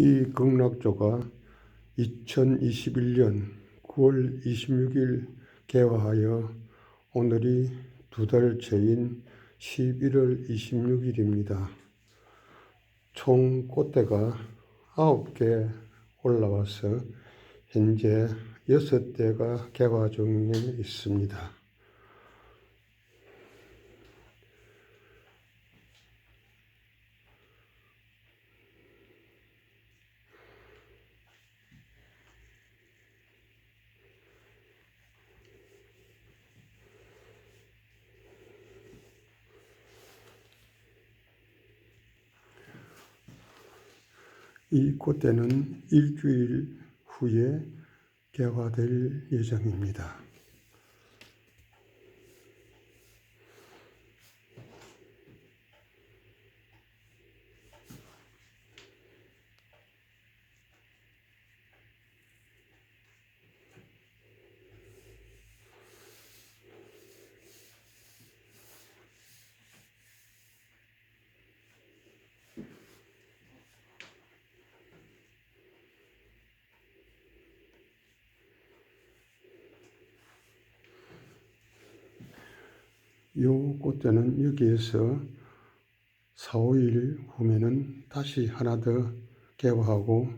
이 극락조가 2021년 9월 26일 개화하여 오늘이 두 달째인 11월 26일입니다. 총 꽃대가 9개 올라와서 현재 6대가 개화 중에 있습니다. 이 꽃대는 일주일 후에 개화될 예정입니다. 요 꽃대는 여기에서 4, 5일 후면은 다시 하나 더 개화하고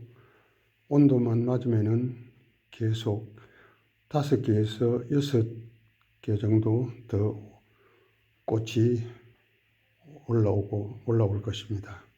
온도만 맞으면은 계속 다섯 개에서 여섯 개 정도 더 꽃이 올라오고 올라올 것입니다.